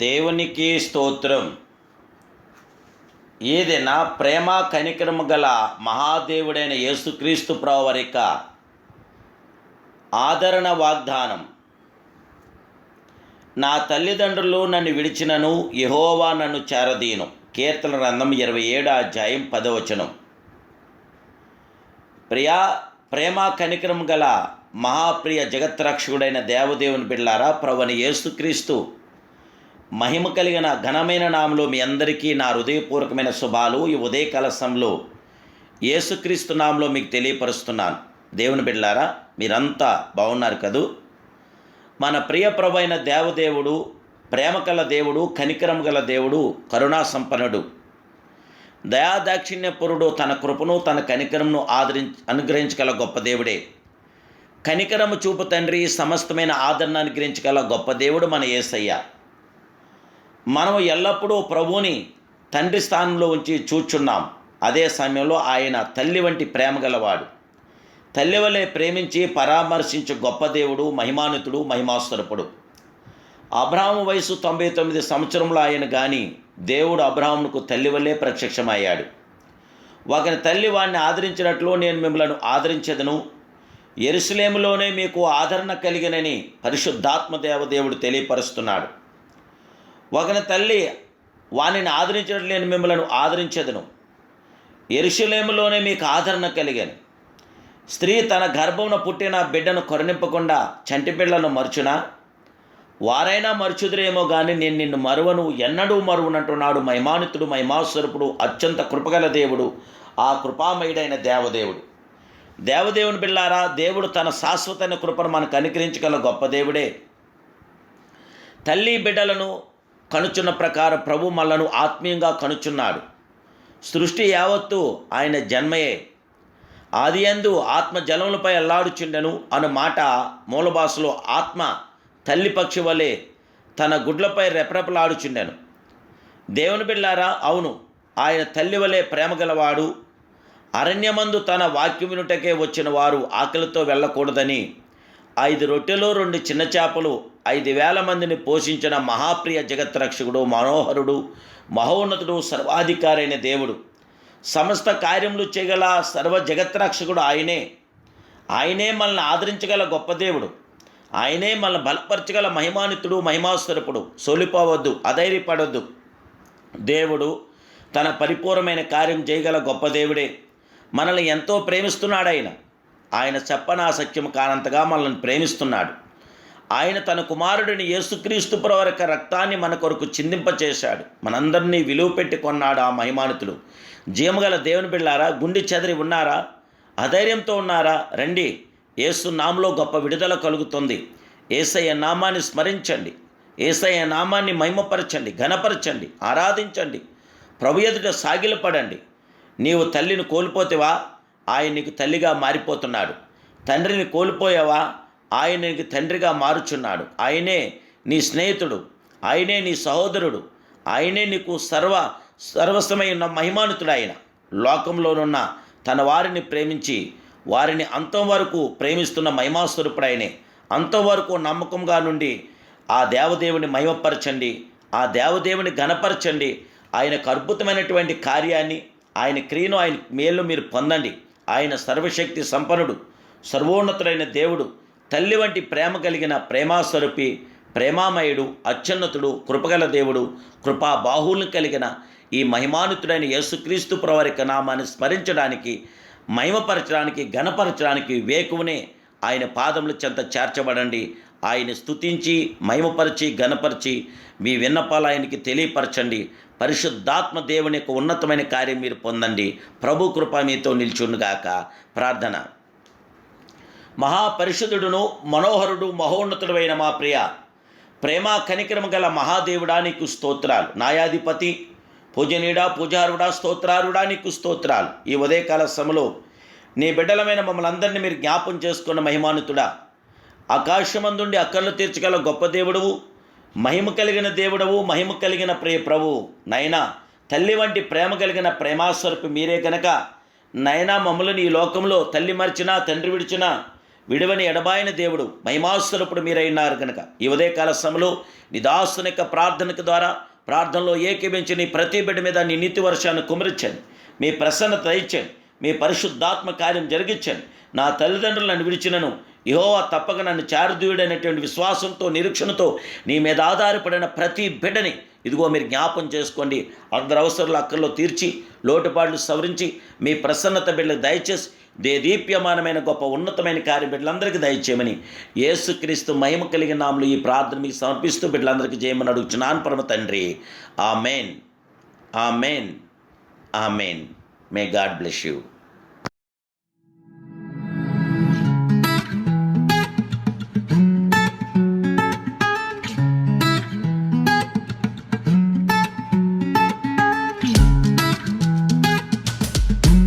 దేవునికి స్తోత్రం. ఏదైనా ప్రేమ కనికరము గల మహాదేవుడైన యేసుక్రీస్తు ప్రవరిక ఆదరణ వాగ్దానం. నా తల్లిదండ్రులు నన్ను విడిచినను యహోవా నన్ను చేరదీను. కీర్తన రంధం ఇరవై ఏడు అధ్యాయం పదవచనం ప్రియా ప్రేమ కనికరం గల మహాప్రియ జగత్రక్షకుడైన దేవదేవుని బిళ్ళారా ప్రవని యేసుక్రీస్తు మహిమ కలిగిన ఘనమైన నామలో మీ అందరికీ నా హృదయపూర్వకమైన శుభాలు. ఈ ఉదయ కలసంలో యేసుక్రీస్తు నామంలో మీకు తెలియపరుస్తున్నాను. దేవుని బిడ్లారా మీరంతా బాగున్నారు కదూ? మన ప్రియ దేవదేవుడు ప్రేమ కల దేవుడు కనికరం గల దేవుడు కరుణా సంపన్నుడు. దయాదాక్షిణ్యపురుడు తన కృపను తన కనికరంను ఆదరించి అనుగ్రహించగల గొప్ప దేవుడే. కనికరము చూపు తండ్రి సమస్తమైన ఆదరణ అనుగ్రహించగల గొప్ప దేవుడు మన యేసయ్య. మనం ఎల్లప్పుడూ ప్రభువుని తండ్రి స్థానంలో ఉంచి చూచున్నాం. అదే సమయంలో ఆయన తల్లి వంటి ప్రేమ గలవాడు. తల్లి వలె ప్రేమించి పరామర్శించు గొప్ప దేవుడు మహిమానితుడు మహిమాస్వరపుడు. అబ్రాహం వయసు తొంభై తొమ్మిది సంవత్సరంలో ఆయన కానీ దేవుడు అబ్రాహంకు తల్లి వల్లే ప్రత్యక్షమయ్యాడు. ఒకని తల్లి వాడిని ఆదరించినట్లు నేను మిమ్మల్ని ఆదరించదను. ఎరుసలేములోనే మీకు ఆదరణ కలిగినని పరిశుద్ధాత్మ దేవదేవుడు తెలియపరుస్తున్నాడు. ఒకని తల్లి వానిని ఆదరించడం లేని మిమ్మల్ని ఆదరించదును. ఎరుషులేములోనే మీకు ఆదరణ కలిగాను. స్త్రీ తన గర్భమున పుట్టిన బిడ్డను కొరనింపకుండా చంటి బిడ్డలను మరుచునా? వారైనా మరుచుదురేమో కానీ నేను నిన్ను మరువను ఎన్నడూ మరువునంటున్నాడు మహిమానితుడు మహిమాస్వరూపుడు అత్యంత కృపగల దేవుడు ఆ కృపామయుడైన దేవదేవుడు. దేవదేవుని బిళ్ళారా దేవుడు తన శాశ్వతైన కృపను మనకు అనుగ్రహించగల గొప్ప దేవుడే. తల్లి బిడ్డలను కనుచున్న ప్రకారం ప్రభు మళ్ళను ఆత్మీయంగా కనుచున్నాడు. సృష్టి యావత్తు ఆయన జన్మయే. ఆది ఎందు ఆత్మ జలములపై అల్లాడుచుండెను అను మాట మూలభాషలో ఆత్మ తల్లి పక్షి వలె తన గుడ్లపై రెపరెపలాడుచుండెను. దేవుని బిళ్ళారా అవును ఆయన తల్లి వలె ప్రేమ గలవాడు. అరణ్యమందు తన వాక్యమునుటకే వచ్చిన వారు ఆకలితో వెళ్ళకూడదని ఐదు రొట్టెలు రెండు చిన్న చేపలు ఐదు వేల మందిని పోషించిన మహాప్రియ జగత్రక్షకుడు మనోహరుడు మహోన్నతుడు సర్వాధికారైన దేవుడు. సమస్త కార్యములు చేయగల సర్వ జగత్రక్షకుడు ఆయనే. ఆయనే మనల్ని ఆదరించగల గొప్ప దేవుడు. ఆయనే మనల్ని బలపరచగల మహిమానితుడు మహిమాస్వరపుడు. సోలిపోవద్దు అధైర్యపడొద్దు. దేవుడు తన పరిపూర్ణమైన కార్యం చేయగల గొప్ప దేవుడే. మనల్ని ఎంతో ప్రేమిస్తున్నాడు ఆయన ఆయన చెప్పనా సత్యం కానంతగా మనల్ని ప్రేమిస్తున్నాడు. ఆయన తన కుమారుడిని యేసుక్రీస్తు ప్రవరక రక్తాన్ని మన కొరకు చిందింపచేశాడు. మనందరినీ విలువ పెట్టి కొన్నాడు ఆ మహిమానితుడు జీమగల దేవుని బిళ్ళారా గుండె చెదిరి ఉన్నారా? అధైర్యంతో ఉన్నారా? రండి. ఏసు నామంలో గొప్ప విడుదల కలుగుతుంది. ఏసయ్య నామాన్ని స్మరించండి. ఏసయ్య నామాన్ని మహిమపరచండి ఘనపరచండి ఆరాధించండి. ప్రభు ఎదుట సాగిలపడండి. నీవు తల్లిని కోల్పోతేవా? ఆయన నీకు తల్లిగా మారిపోతున్నాడు. తండ్రిని కోల్పోయావా? ఆయన నీకు తండ్రిగా మారుచున్నాడు. ఆయనే నీ స్నేహితుడు. ఆయనే నీ సహోదరుడు. ఆయనే నీకు సర్వ సర్వస్వమైన మహిమానుతుడు ఆయన. లోకంలోనున్న తన వారిని ప్రేమించి వారిని అంతం వరకు ప్రేమిస్తున్న మహిమాస్వరూపుడు ఆయనే. అంతం వరకు నమ్మకంగా నుండి ఆ దేవదేవుని మహిమపరచండి. ఆ దేవదేవుని ఘనపరచండి. ఆయనకు అద్భుతమైనటువంటి కార్యాన్ని ఆయన క్రియను ఆయన మేలు మీరు పొందండి. ఆయన సర్వశక్తి సంపన్నుడు సర్వోన్నతుడైన దేవుడు తల్లి వంటి ప్రేమ కలిగిన ప్రేమాస్వరూపి ప్రేమామయుడు అత్యున్నతుడు కృపగల దేవుడు కృపా బాహువులను కలిగిన ఈ మహిమానుతుడైన యేసుక్రీస్తు ప్రవరిక నామాన్ని స్మరించడానికి మహిమపరచడానికి ఘనపరచడానికి వేకువనే ఆయన పాదముల చెంత చేర్చబడండి. ఆయన స్థుతించి మహిమపరిచి ఘనపరిచి మీ విన్నపాలు ఆయనకి తెలియపరచండి. పరిశుద్ధాత్మ దేవుని యొక్క ఉన్నతమైన కార్యం మీరు పొందండి. ప్రభు కృప మీతో నిల్చునుగాక ప్రార్థన. మహాపరిశుద్ధుడును మనోహరుడు మహోన్నతుడైన మా ప్రియ ప్రేమ కనికరము గల మహాదేవుడా నీకు స్తోత్రాలు. న్యాయాధిపతి పూజనీయుడా పూజారుడా స్తోత్రారుడా నీకు స్తోత్రాలు. ఈ ఉదయకాల సమలో నీ బిడ్డలమైన మమ్మల్ని అందరినీ మీరు జ్ఞాపం చేసుకున్న మహిమానుతుడా ఆకాశమందుండి అక్కర్లు తీర్చగల గొప్ప దేవుడవు. మహిమ కలిగిన దేవుడవు మహిమ కలిగిన ప్రియ ప్రభువు నైనా తల్లి వంటి ప్రేమ కలిగిన ప్రేమాస్వరపు మీరే కనుక నైనా మమ్మల్ని ఈ లోకంలో తల్లి మరిచినా తండ్రి విడిచినా విడవని ఎడబాయిన దేవుడు మహిమాస్తులప్పుడు మీరైనారు కనుక ఈ ఉదయకాల సమయంలో నీ దాసుని యొక్క ప్రార్థనకు ద్వారా ప్రార్థనలో ఏకీభించి నీ ప్రతి బిడ్డ మీద నీ నీతి వర్షాన్ని కుమరించండి. మీ ప్రసన్నత ఇచ్చండి మీ పరిశుద్ధాత్మ కార్యం జరిగించండి. నా తల్లిదండ్రులు నన్ను విడిచినను యహోవా తప్పక నన్ను చారుదీయుడైనటువంటి విశ్వాసంతో నిరీక్షణతో నీ మీద ఆధారపడిన ప్రతి బిడ్డని ఇదిగో మీరు జ్ఞాపం చేసుకోండి. అందరి అవసరాలు అక్కర్లో తీర్చి లోటుపాట్లు సవరించి మీ ప్రసన్నత బిడ్డలకు దయచేసి దే దీప్యమానమైన గొప్ప ఉన్నతమైన కార్య బిడ్డలందరికీ దయచేయమని యేసుక్రీస్తు మహిమ కలిగిన నామలు ఈ ప్రార్థన మీకు సమర్పిస్తూ బిడ్డలందరికీ చేయమని అడుగుచున్నాను. పరమ తండ్రి. ఆ మెయిన్ ఆ మెయిన్ ఆ మెయిన్ మే గాడ్ బ్లెస్ యూ.